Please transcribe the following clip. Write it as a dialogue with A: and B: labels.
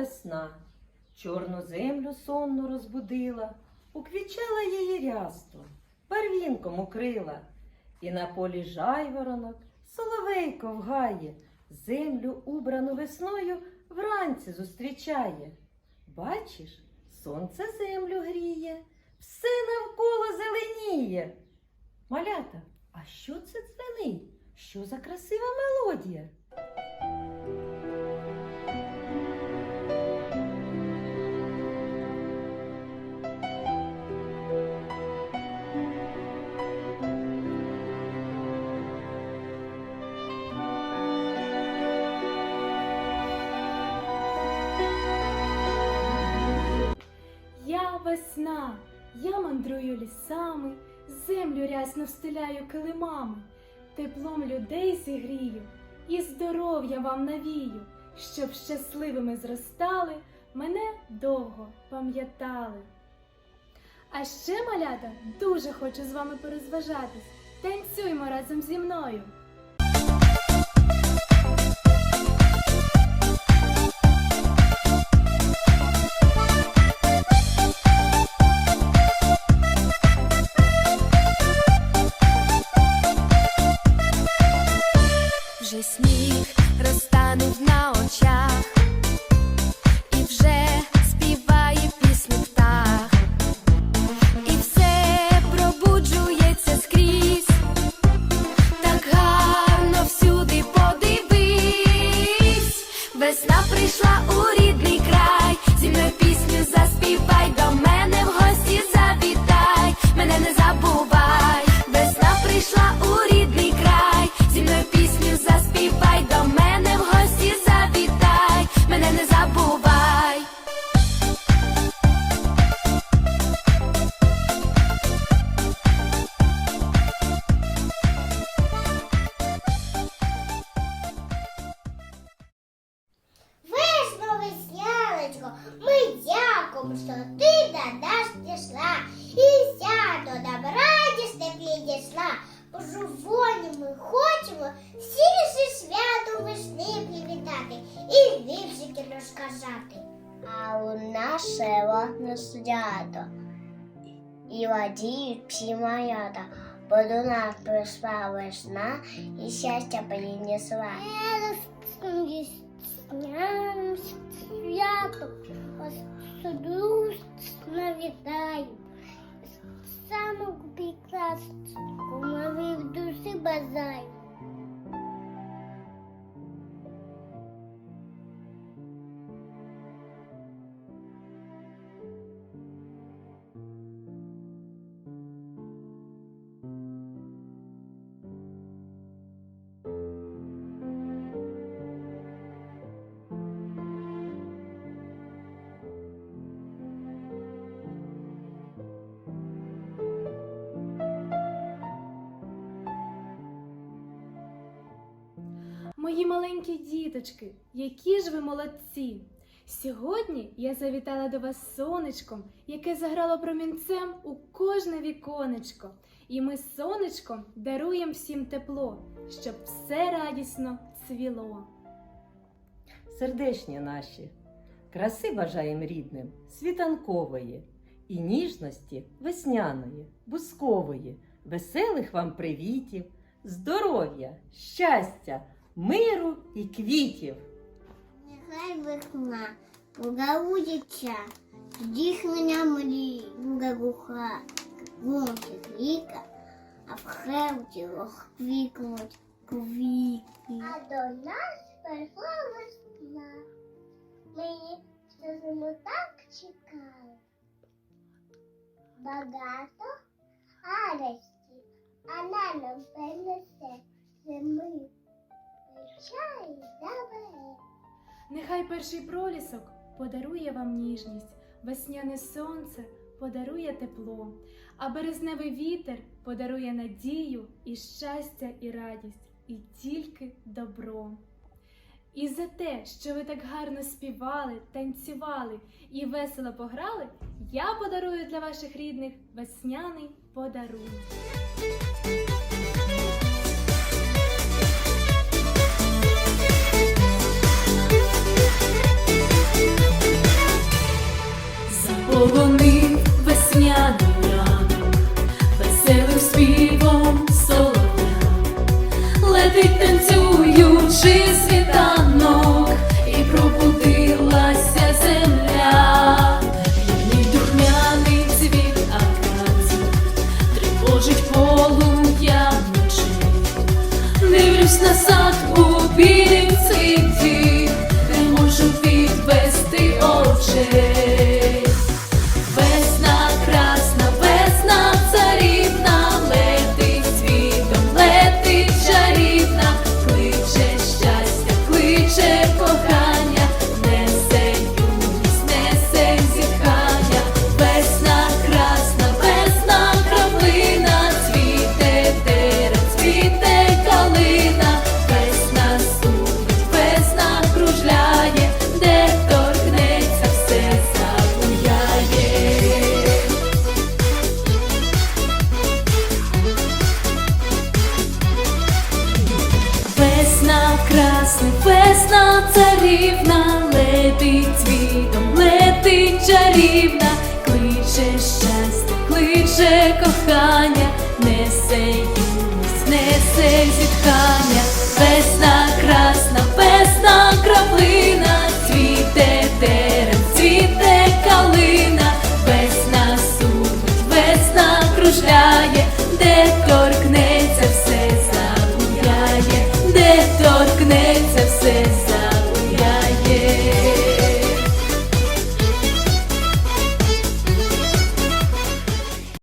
A: весна, чорну землю сонну розбудила, уквічала її рясту, барвінком укрила, і на полі жайворонок, соловейко вгає, землю, убрану весною, вранці зустрічає. Бачиш, сонце землю гріє, все навколо зеленіє. Малята, а що це дзвенить? Що за красива мелодія?
B: Весна, я мандрую лісами, землю рясно встиляю килимами, теплом людей зігрію і здоров'я вам навію, щоб щасливими зростали, мене довго пам'ятали. А ще, малята, дуже хочу з вами порозважатись. Танцюймо разом зі мною.
C: Вже сніг розтанув на очах,
D: дякуємо, що ти до нас дійшла. І свято нам радісне підійшла. У живоні ми хочемо всі зі святом весни привітати і віршики розказати. А у нас село свято. І радіють всі малята, бо до нас прийшла весна і щастя принесла. Сням свято
B: Мої маленькі діточки, які ж ви молодці! Сьогодні я завітала до вас сонечком, яке заграло промінцем у кожне віконечко. І ми сонечком даруємо всім тепло, щоб все радісно цвіло.
A: Сердечні наші, краси бажаєм рідним, світанкової, і ніжності весняної, бускової, веселих вам привітів, здоров'я, щастя, миру і квітів.
D: Нехай весна благовудиться, здійснення мрій буде глуха, гончих ріка, а в хребті розквікнуть квіти. А до нас прийшла весна. Ми її зиму так чекали. Багато радості, вона нам принесе зими. Чай забере.
B: Нехай перший пролісок подарує вам ніжність, весняне сонце подарує тепло, а березневий вітер подарує надію і щастя, і радість, і тільки добро. І за те, що ви так гарно співали, танцювали і весело пограли, я подарую для ваших рідних весняний подарунок.
E: красне весна царівна, летить світом, летить чарівна, кличе щастя, кличе кохання, несе юність, несе зітхання, весна.